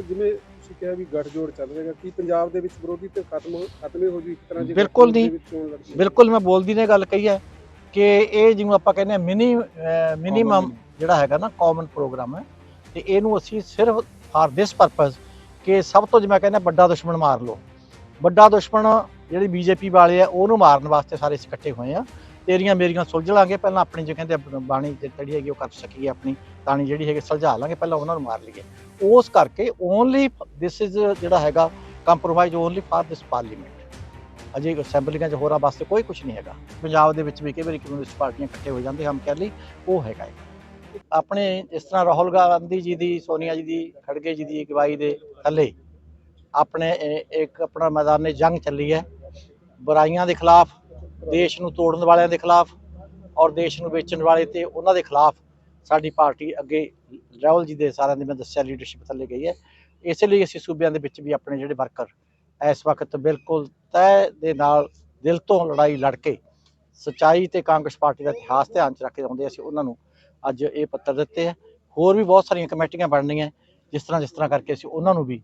ਜਿਵੇਂ ਤੁਸੀਂ ਕਿਹਾ ਵੀ ਗੱਠਜੋੜ ਚੱਲ ਰਿਹਾਗਾ ਕੀ ਪੰਜਾਬ ਦੇ ਵਿੱਚ ਵਿਰੋਧੀ ਤੇ ਖਤਮ ਖਤਮ ਹੀ ਜੂ ਇੱਕ ਤਰ੍ਹਾਂ ਜੇ ਬਿਲਕੁਲ ਦੇ ਨਹੀਂ। ਬਿਲਕੁਲ ਮੈਂ ਬੋਲਦੀ ਨੇ ਗੱਲ ਕਹੀ ਹੈ ਕਿ ਇਹ ਜਿਹਨੂੰ ਆਪਾਂ ਕਹਿੰਦੇ ਆ ਮਿਨੀ ਮਿਨੀਮਮ ਜਿਹੜਾ ਹੈਗਾ ਨਾ ਕਾਮਨ ਪ੍ਰੋਗਰਾਮ ਹੈ। ਤੇ ਇਹਨੂੰ ਅਸੀਂ ਸਿਰਫ ਫਾਰ ਦਿਸ ਪਰਪਸ ਕਿ ਸਭ ਤੋਂ ਜਿਵੇਂ ਕਹਿੰਦੇ ਆ, ਵੱਡਾ ਦੁਸ਼ਮਣ ਮਾਰ ਲਓ। ਵੱਡਾ ਦੁਸ਼ਮਣ ਜਿਹੜੀ ਬੀਜੇਪੀ ਵਾਲੇ ਆ ਉਹਨੂੰ ਮਾਰਨ ਵਾਸਤੇ ਸਾਰੇ ਇਕੱਠੇ ਹੋਏ ਆ ਤੇਰੀਆਂ ਮੇਰੀਆਂ ਸੁਲਝ ਲਾਂਗੇ, ਪਹਿਲਾਂ ਆਪਣੀ ਜੋ ਕਹਿੰਦੇ ਬਾਣੀ ਜਿਹੜੀ ਹੈਗੀ ਉਹ ਕਰ ਸਕੀਏ ਆਪਣੀ, ਤਾਣੀ ਜਿਹੜੀ ਹੈਗੀ ਸੁਲਝਾ ਲਾਂਗੇ, ਪਹਿਲਾਂ ਉਹਨਾਂ ਨੂੰ ਮਾਰ ਲਈਏ। ਉਸ ਕਰਕੇ ਓਨਲੀ ਦਿਸ ਇਜ਼ ਜਿਹੜਾ ਹੈਗਾ compromise only for this parliament ਅਜੇ ਅਸੈਂਬਲੀਆਂ 'ਚ ਹੋਰਾਂ ਵਾਸਤੇ ਕੋਈ ਕੁਝ ਨਹੀਂ ਹੈਗਾ। ਪੰਜਾਬ ਦੇ ਵਿੱਚ ਵੀ ਕਈ ਵਾਰੀ ਕਮਿਊਨਿਸਟ ਪਾਰਟੀਆਂ ਇਕੱਠੇ ਹੋ ਜਾਂਦੇ, ਹਮ ਕਹਿ ਲਈ, ਉਹ ਹੈਗਾ ਹੈ ਆਪਣੇ ਜਿਸ ਤਰ੍ਹਾਂ ਰਾਹੁਲ ਗਾਂਧੀ ਜੀ ਦੀ, ਸੋਨੀਆ ਜੀ ਦੀ, ਖੜਗੇ ਜੀ ਦੀ ਅਗਵਾਈ ਦੇ ਥੱਲੇ ਆਪਣੇ ਇੱਕ ਆਪਣਾ ਮੈਦਾਨੇ ਜੰਗ ਚੱਲੀ ਹੈ। ਬੁਰਾਈਆਂ ਦੇ ਖਿਲਾਫ ਦੇਸ਼ ਨੂੰ ਤੋੜਨ ਵਾਲਿਆਂ ਦੇ ਖਿਲਾਫ ਔਰ ਦੇਸ਼ ਨੂੰ ਵੇਚਣ ਵਾਲੇ ਤੇ ਉਹਨਾਂ ਦੇ ਖਿਲਾਫ ਸਾਡੀ ਪਾਰਟੀ ਅੱਗੇ ਰਾਹੁਲ ਜੀ ਦੇ ਸਾਰਿਆਂ ਦੀ ਮੈਂ ਦੱਸਿਆ ਲੀਡਰਸ਼ਿਪ ਥੱਲੇ ਗਈ ਹੈ। ਇਸੇ ਲਈ ਅਸੀਂ ਸੂਬਿਆਂ ਦੇ ਵਿੱਚ ਵੀ ਆਪਣੇ ਜਿਹੜੇ ਵਰਕਰ ਇਸ ਵਕਤ ਬਿਲਕੁਲ ਤੈਅ ਦੇ ਨਾਲ ਦਿਲ ਤੋਂ ਲੜਾਈ ਲੜ ਕੇ ਸਚਾਈ ਤੇ ਕਾਂਗਰਸ ਪਾਰਟੀ ਦਾ ਇਤਿਹਾਸ ਧਿਆਨ ਚ ਰੱਖ ਕੇ ਆਉਂਦੇ ਅਸੀਂ ਉਹਨਾਂ ਨੂੰ ਅੱਜ ਇਹ ਪੱਤਰ ਦਿੱਤੇ ਹੈ ਹੋਰ ਵੀ ਬਹੁਤ ਸਾਰੀਆਂ ਕਮੇਟੀਆਂ ਬਣਨੀਆਂ, ਜਿਸ ਤਰ੍ਹਾਂ ਜਿਸ ਤਰ੍ਹਾਂ ਕਰਕੇ ਅਸੀਂ ਉਹਨਾਂ ਨੂੰ ਵੀ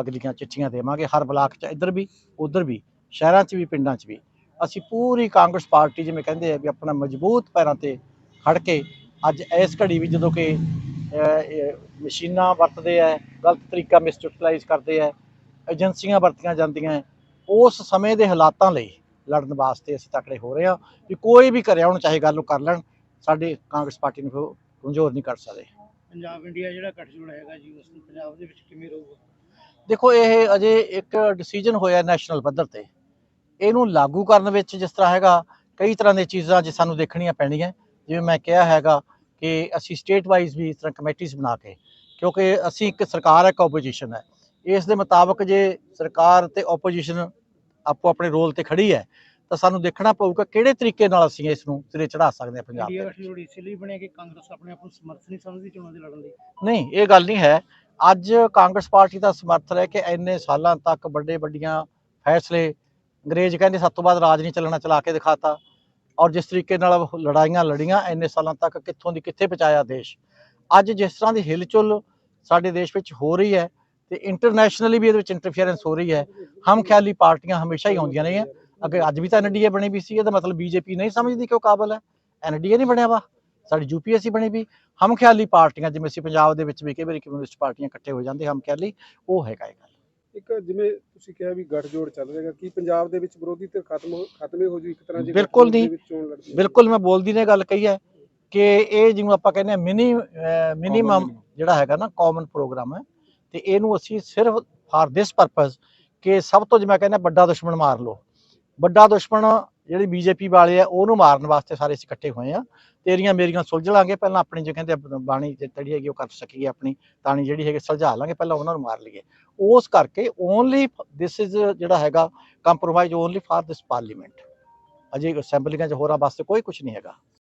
ਅਗਲੀਆਂ ਚਿੱਠੀਆਂ ਦੇਵਾਂਗੇ। ਹਰ ਬਲਾਕ 'ਚ ਇੱਧਰ ਵੀ, ਉੱਧਰ ਵੀ, ਸ਼ਹਿਰਾਂ 'ਚ ਵੀ, ਪਿੰਡਾਂ 'ਚ ਵੀ। ਅਸੀਂ ਪੂਰੀ ਕਾਂਗਰਸ ਪਾਰਟੀ ਜਿਵੇਂ ਕਹਿੰਦੇ ਆ ਵੀ ਆਪਣਾ ਮਜ਼ਬੂਤ ਪੈਰਾਂ ਤੇ ਖੜ ਕੇ ਅੱਜ ਇਸ ਘੜੀ ਵੀ ਜਦੋਂ ਕਿ ਮਸ਼ੀਨਾਂ ਵਰਤਦੇ ਆ ਗਲਤ ਤਰੀਕਾ ਮਿਸਯੂਟਿਲਾਈਜ਼ ਕਰਦੇ ਆ ਏਜੰਸੀਆਂ ਵਰਤੀਆਂ ਜਾਂਦੀਆਂ। ਉਸ ਸਮੇਂ ਦੇ ਹਾਲਾਤਾਂ ਲਈ ਲੜਨ ਵਾਸਤੇ ਅਸੀਂ ਤਕੜੇ ਹੋ ਰਹੇ ਹਾਂ ਕਿ ਕੋਈ ਵੀ ਕਰਿਆ ਹੁਣ ਚਾਹੇ ਗੱਲ ਨੂੰ ਕਰ ਲੈਣ ਸਾਡੇ ਕਾਂਗਰਸ ਪਾਰਟੀ ਨੂੰ ਕਮਜ਼ੋਰ ਨਹੀਂ ਕਰ ਸਕਦੇ ਪੰਜਾਬ ਇੰਡੀਆ ਜਿਹੜਾ ਗੱਠਜੋੜ ਹੈਗਾ ਜੀ ਉਸ ਨੂੰ ਪੰਜਾਬ ਦੇ ਵਿੱਚ ਕਿਵੇਂ ਰਹੂਗਾ ਦੇਖੋ ਇਹ ਅਜੇ ਇੱਕ ਡਿਸੀਜਨ ਹੋਇਆ ਨੈਸ਼ਨਲ ਪੱਧਰ ਤੇ ਇਹਨੂੰ ਲਾਗੂ ਕਰਨ ਵਿੱਚ ਜਿਸ ਤਰ੍ਹਾਂ ਹੈਗਾ ਕਈ ਤਰ੍ਹਾਂ ਦੀਆਂ ਚੀਜ਼ਾਂ ਜੇ ਸਾਨੂੰ ਦੇਖਣੀਆਂ ਪੈਣੀਆਂ। ਜਿਵੇਂ ਮੈਂ ਕਿਹਾ ਹੈਗਾ ਕਿ ਅਸੀਂ ਸਟੇਟ ਵਾਈਜ਼ ਵੀ ਇਸ ਤਰ੍ਹਾਂ ਕਮੇਟੀਆਂ ਬਣਾ ਕੇ ਕਿਉਂਕਿ ਅਸੀਂ ਇੱਕ ਸਰਕਾਰ ਹੈ ਇੱਕ ਆਪੋਜੀਸ਼ਨ ਹੈ। ਇਸ ਦੇ ਮੁਤਾਬਕ ਜੇ ਸਰਕਾਰ ਤੇ ਆਪੋਜੀਸ਼ਨ ਆਪੋ ਆਪਣੇ ਰੋਲ ਤੇ ਖੜੀ ਹੈ ਤਾਂ ਸਾਨੂੰ ਦੇਖਣਾ ਪਊਗਾ ਕਿਹੜੇ ਤਰੀਕੇ ਨਾਲ ਅਸੀਂ ਇਸ ਨੂੰ ਸਿਰੇ ਚੜਾ ਸਕਦੇ ਹਾਂ ਪੰਜਾਬ ਦੇ ਵਿੱਚ। ਇਸ ਲਈ ਬਣਿਆ ਕਿ ਕਾਂਗਰਸ ਆਪਣੇ ਆਪ ਨੂੰ ਸਮਰਥ ਨਹੀਂ ਸਮਝਦੀ ਚੋਣਾਂ ਦੇ ਲੜਨ ਲਈ। ਨਹੀਂ ਇਹ ਗੱਲ ਨਹੀਂ ਹੈ। ਅੱਜ ਕਾਂਗਰਸ ਪਾਰਟੀ ਦਾ ਸਮਰਥਨ ਹੈ ਕਿ ਇੰਨੇ ਸਾਲਾਂ ਤੱਕ ਵੱਡੇ ਵੱਡੀਆਂ ਫੈਸਲੇ ਅੰਗਰੇਜ਼ ਕਹਿੰਦੇ ਸਭ ਤੋਂ ਬਾਅਦ ਰਾਜ ਨਹੀਂ ਚੱਲਣਾ, ਚਲਾ ਕੇ ਦਿਖਾਤਾ। ਔਰ ਜਿਸ ਤਰੀਕੇ ਨਾਲ ਉਹ ਲੜਾਈਆਂ ਲੜੀਆਂ ਇੰਨੇ ਸਾਲਾਂ ਤੱਕ ਕਿੱਥੋਂ ਦੀ ਕਿੱਥੇ ਪਹੁੰਚਾਇਆ ਦੇਸ਼। ਅੱਜ ਜਿਸ ਤਰ੍ਹਾਂ ਦੀ ਹਿਲਚੁਲ ਸਾਡੇ ਦੇਸ਼ ਵਿੱਚ ਹੋ ਰਹੀ ਹੈ ਤੇ ਇੰਟਰਨੈਸ਼ਨਲੀ ਵੀ ਇਹਦੇ ਵਿੱਚ ਇੰਟਰਫੀਅਰੈਂਸ ਹੋ ਰਹੀ ਹੈ, ਹਮ ਖਿਆਲੀ ਪਾਰਟੀਆਂ ਹਮੇਸ਼ਾ ਹੀ ਆਉਂਦੀਆਂ ਨੇ ਅੱਗੇ ਅੱਜ ਵੀ ਤਾਂ ਐਨਡੀਏ ਬਣੀ ਵੀ ਸੀ, ਇਹਦਾ ਮਤਲਬ ਬੀਜੇਪੀ ਨਹੀਂ ਸਮਝਦੀ ਕਿ ਉਹ ਕਾਬਲ ਹੈ? ਐਨਡੀਏ ਨਹੀਂ ਬਣਿਆ ਵਾ। ਸਾਡੀ ਯੂਪੀਐਸਸੀ ਬਣੀ ਵੀ। ਹਮ ਖਿਆਲੀ ਪਾਰਟੀਆਂ ਜਿਵੇਂ ਅਸੀਂ ਪੰਜਾਬ ਦੇ ਵਿੱਚ ਵੀ ਕਈ ਵਾਰੀ ਕਮਿਊਨਿਸਟ ਪਾਰਟੀਆਂ ਇਕੱਠੇ ਹੋ ਜਾਂਦੇ, ਹਮ ਖਿਆਲੀ, ਉਹ ਹੈਗਾ ਇਹ ਗੱਲ। ਇੱਕ ਜਿਵੇਂ ਤੁਸੀਂ ਕਿਹਾ ਵੀ ਗੱਠਜੋੜ ਚੱਲ ਰਿਹਾਗਾ ਕੀ ਪੰਜਾਬ ਦੇ ਵਿੱਚ ਵਿਰੋਧੀ ਤੇ ਖਤਮ ਖਤਮ ਹੀ ਜੂ ਇੱਕ ਤਰ੍ਹਾਂ ਜੇ ਬਿਲਕੁਲ ਦੇ ਨਹੀਂ। ਬਿਲਕੁਲ ਮੈਂ ਬੋਲਦੀ ਨੇ ਗੱਲ ਕਹੀ ਹੈ ਕਿ ਇਹ ਜਿਹਨੂੰ ਆਪਾਂ ਕਹਿੰਦੇ ਆ ਮਿਨੀ ਮਿਨੀਮਮ ਜਿਹੜਾ ਹੈਗਾ ਨਾ ਕਾਮਨ ਪ੍ਰੋਗਰਾਮ ਹੈ ਤੇ ਇਹਨੂੰ ਅਸੀਂ ਸਿਰਫ ਫਾਰ ਦਿਸ ਪਰਪਸ ਕਿ ਸਭ ਤੋਂ ਜਿਵੇਂ ਕਹਿੰਦੇ ਵੱਡਾ ਦੁਸ਼ਮਣ ਮਾਰ ਲਓ। ਵੱਡਾ ਦੁਸ਼ਮਣ ਜਿਹੜੀ ਬੀਜੇਪੀ ਵਾਲੇ ਆ, ਉਹਨੂੰ ਮਾਰਨ ਵਾਸਤੇ ਸਾਰੇ ਅਸੀਂ ਇਕੱਠੇ ਹੋਏ ਆ। ਤੇਰੀਆਂ ਮੇਰੀਆਂ ਸੁਲਝ ਲਾਂਗੇ, ਪਹਿਲਾਂ ਆਪਣੀ ਜੇ ਕਹਿੰਦੇ ਬਾਣੀ ਜਿਹੜੀ ਹੈਗੀ ਉਹ ਕਰ ਸਕੀਏ ਆਪਣੀ ਤਾਣੀ ਜਿਹੜੀ ਹੈਗੀ ਸੁਲਝਾ ਲਾਂਗੇ, ਪਹਿਲਾਂ ਉਹਨਾਂ ਨੂੰ ਮਾਰ ਲਈਏ। ਉਸ ਕਰਕੇ ਓਨਲੀ ਦਿਸ ਇਜ਼ ਜਿਹੜਾ ਹੈਗਾ compromise only for this parliament ਅਜੇ ਅਸੈਂਬਲੀਆਂ 'ਚ ਹੋਰਾਂ ਵਾਸਤੇ ਕੋਈ ਕੁਝ ਨਹੀਂ ਹੈਗਾ।